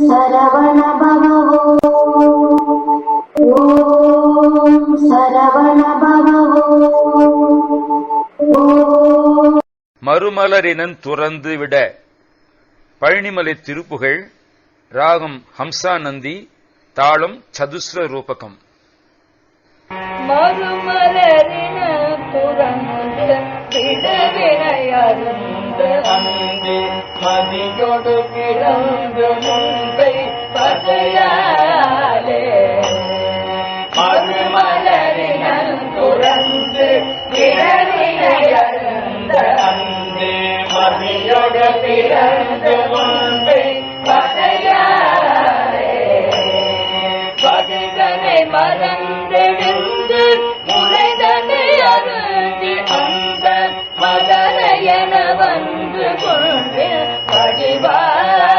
சரவண பவோ ஓம் சரவண பவோ ஓம் மறுமலரினன் துறந்து விட பழனிமலை திருப்புகழ் ராகம் ஹம்சா நந்தி தாளம் சதுஸ்ர ரூபகம். மறுமலரின துறந்து விடவினையருந்து அந்தி மதியொடு கிடந்து முன்பை மதியொடு கிடந்து முன்பை பதையாலே பகைதனை மறந்தெழுந்து அருந்தி அந்த மதனையன வந்து கொண்டு படிவார்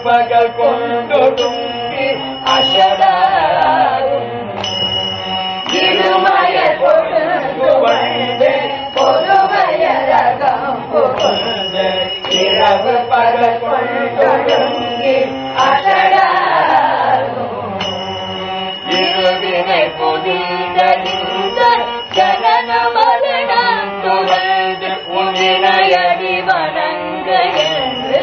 இரவு பகல் கொண்டொடுங்கி அசடாரும் இருமய கொடுத்து வந்து பொதுவய ரசம் புகுந்து இரவு பகல் கொண்டொடுங்கி அசடாரும் இருவினை புதிந்த ஜனன மரணம் துறந்து உன்னினையடி வணங்க என்று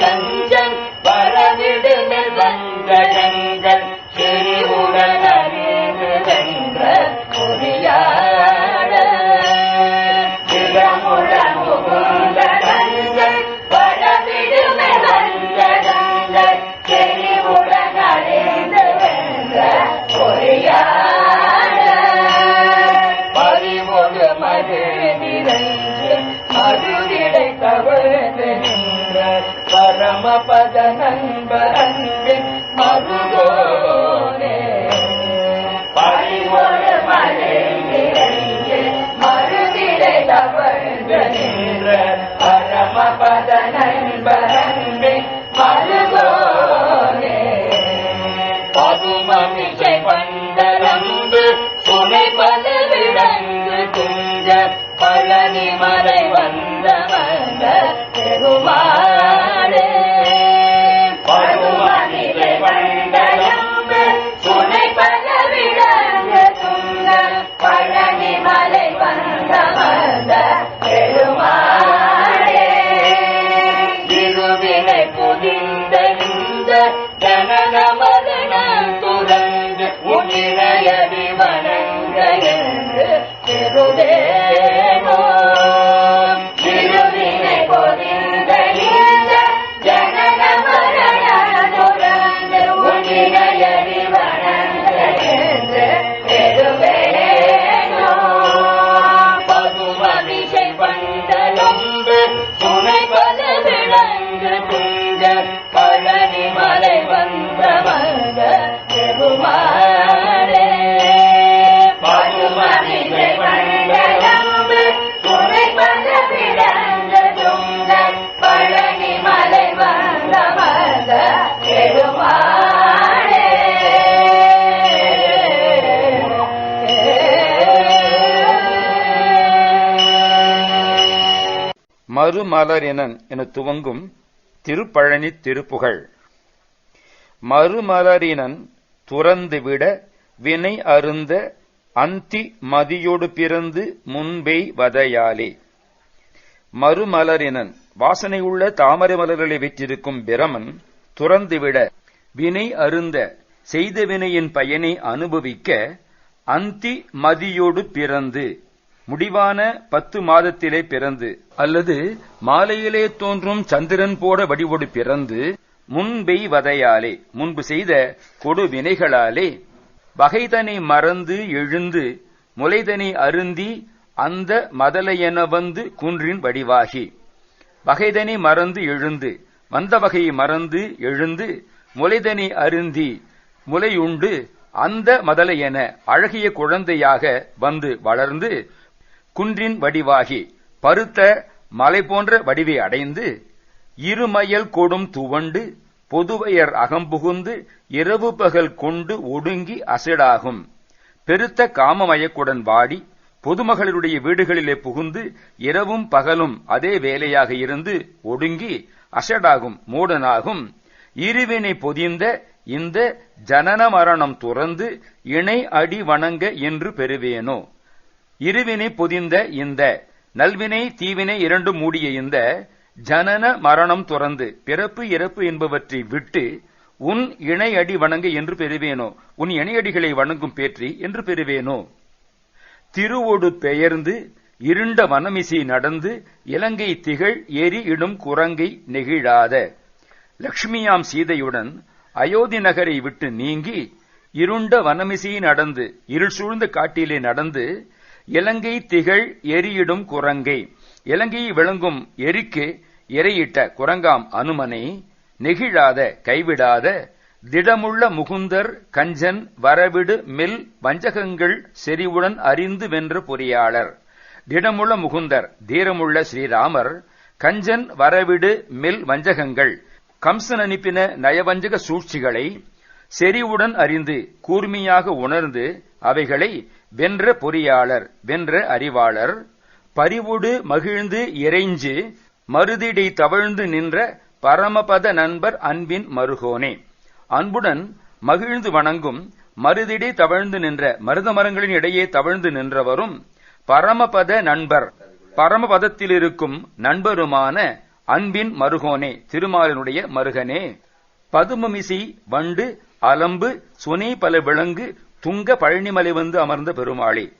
கஞ்சன் பரவிடுமே வந்தகங்கள் செறிவுடன் வந்து துணை பல விளங்கு குஞ்ச பழனி மலை வந்த வந்த பெருமாளே. பழனி மலை வந்த வந்த பெருமாளே மறுமலரினன் என துவங்கும் திருப்பழனி திருப்புகழ் மறுமலரினன் துறந்துவிட வினை அருந்த அந்தி மதியோடு பிறந்து முன்பெய் வதையாலே. மறுமலரினன் வாசனையுள்ள தாமரை மலர்களை விற்றிருக்கும் பிரமன் துறந்துவிட வினை அருந்த செய்த வினையின் பயனை அனுபவிக்க அந்தி மதியோடு பிறந்து முடிவான பத்து மாதத்திலே பிறந்து அல்லது மாலையிலே தோன்றும் சந்திரன் போட வடிவோடு பிறந்து முன்பெய் வதையாலே முன்பு செய்த கொடு வினைகளாலே வகைதனை மறந்து எழுந்து முலைதனை அருந்தி அந்த மதலையென வந்து குன்றின் வடிவாகி. வகைதனை மறந்து எழுந்து வந்த வகையை மறந்து எழுந்து முலைதனை அருந்தி முலையுண்டு அந்த மதலையென அழகிய குழந்தையாக வந்து வளர்ந்து குன்றின் வடிவாகி பருத்த மலை போன்ற வடிவை அடைந்து இருமயல் கொடும் துவண்டு பொதுவையர் அகம்புகுந்து இரவு பகல் கொண்டு ஒடுங்கி அசடாகும். பெருத்த காமமயக்குடன் வாடி பொதுமகளிருடைய வீடுகளிலே புகுந்து இரவும் பகலும் அதே வேலையாக இருந்து ஒடுங்கி அசடாகும் மூடனாகும். இருவினை பொதிந்த இந்த ஜனன மரணம் துறந்து இணை அடி வணங்க என்று பெறுவேனோ? இருவினை பொதிந்த இந்த நல்வினை தீவினை இரண்டும் மூடிய இந்த ஜனன மரணம் துறந்து பிறப்பு இறப்பு என்பவற்றை விட்டு உன் இணையடி வணங்கு என்று பெறுவேனோ? உன் இணையடிகளை வணங்கும் பேற்றி என்று பெறுவேனோ? திருவோடு பெயர்ந்து இருண்ட வனமிசி நடந்து இலங்கை திகழ் எரி இடும் குரங்கை நெகிழாத. லக்ஷ்மியாம் சீதையுடன் அயோத்தி நகரை விட்டு நீங்கி இருண்ட வனமிசை நடந்து இருள் சூழ்ந்த காட்டிலே நடந்து இலங்கை திகழ் எரியிடும் குரங்கை. இலங்கையை விளங்கும் எரிக்கு இரையிட்ட குரங்காம் அனுமனை நெகிழாத கைவிடாத திடமுள்ள முகுந்தர் கஞ்சன் வரவிடு மெல் வஞ்சகங்கள் செறிவுடன் அறிந்து வென்ற பொறியாளர். திடமுள்ள முகுந்தர் தீரமுள்ள ஸ்ரீராமர் கஞ்சன் வரவிடு மெல் வஞ்சகங்கள். கம்சன் அனுப்பின நயவஞ்சக சூழ்ச்சிகளை செறிவுடன் அறிந்து கூர்மையாக உணர்ந்து அவைகளை வென்ற பொறியாளர் வென்ற அறிவாளர் பரிவுடு மகிழ்ந்து இறைஞ்சு மருதிடை தவழ்ந்து நின்ற பரமபத நண்பர் அன்பின் மருகோனே. அன்புடன் மகிழ்ந்து வணங்கும் மருதிடை தவழ்ந்து நின்ற மருத மரங்களின் இடையே தவழ்ந்து நின்றவரும் பரமபத நண்பர் பரமபதத்தில் இருக்கும் நண்பருமான அன்பின் மருகோனே திருமாலினுடைய மருகனே. பதுமமிசி வண்டு அலம்பு சுனை பல விலங்கு துங்க பழனிமலை வந்து அமர்ந்த பெருமாளே.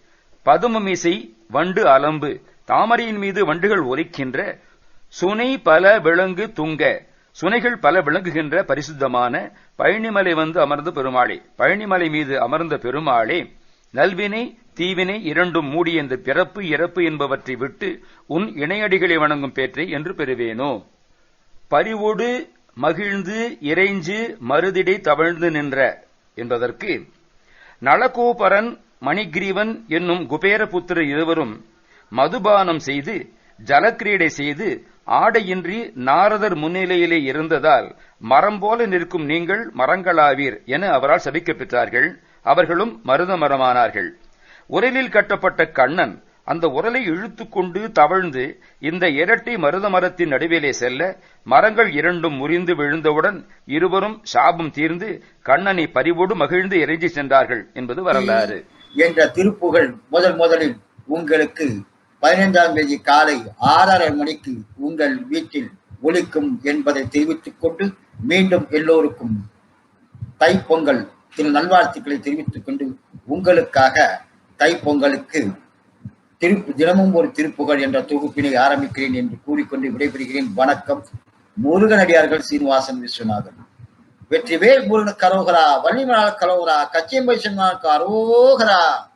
பதுமமிசை வண்டு அலம்பு. தாமரையின் மீது வண்டுகள் ஒலிக்கின்ற சுனை பல விலங்கு துங்க. சுனைகள் பல விளங்குகின்ற பரிசுத்தமான பழனிமலை வந்து அமர்ந்த பெருமாளே. பழனிமலை மீது அமர்ந்த பெருமாளே நல்வினை தீவினை இரண்டும் மூடிய இந்த பிறப்பு இறப்பு என்பவற்றை விட்டு உன் இணையடிகளை வணங்கும் பேற்றை என்று பெறுவேனோ. பரிவோடு மகிழ்ந்து இறைஞ்சு மருதிடை தவழ்ந்து நின்ற என்பதற்கு நளகோபரன் மணிகிரீவன் என்னும் குபேரபுத்திர இருவரும் மதுபானம் செய்து ஜலக்கிரீடை செய்து ஆடையின்றி நாரதர் முன்னிலையிலே இருந்ததால் மரம் போல நிற்கும் நீங்கள் மரங்களாவீர் என அவரால் சபிக்கப்பெற்றார்கள். அவர்களும் மருத மரமானார்கள் உரலில் கட்டப்பட்ட கண்ணன் அந்த உரலை இழுத்துக்கொண்டு தவழ்ந்து இந்த இரட்டை மருத மரத்தின் நடுவிலே செல்ல மரங்கள் இரண்டும் முறிந்து விழுந்தவுடன் இருவரும் சாபம் தீர்ந்து கண்ணனை பறிவோடு மகிழ்ந்து இறைஞ்சி சென்றார்கள் என்பது வரலாறு. என்ற திருப்புகழ் முதல் முதலில் உங்களுக்கு பதினைந்தாம் தேதி காலை ஆறரை மணிக்கு உங்கள் வீட்டில் ஒழிக்கும் என்பதை தெரிவித்துக் கொண்டு மீண்டும் எல்லோருக்கும் தைப்பொங்கல் திரு நல்வாழ்த்துக்களை தெரிவித்துக் கொண்டு உங்களுக்காக தைப்பொங்கலுக்கு திருப்பு தினமும் ஒரு திருப்புகழ் என்ற தொகுப்பினை ஆரம்பிக்கிறேன் என்று கூறிக்கொண்டு விடைபெறுகிறேன். வணக்கம். முருகனடியார்கள் சீனிவாசன் விஸ்வநாதன். வெற்றிவேல் முருகன் கரோகரா வள்ளிமலால் கரோகரா கச்சியம்பை சென்மான் கரோகரா.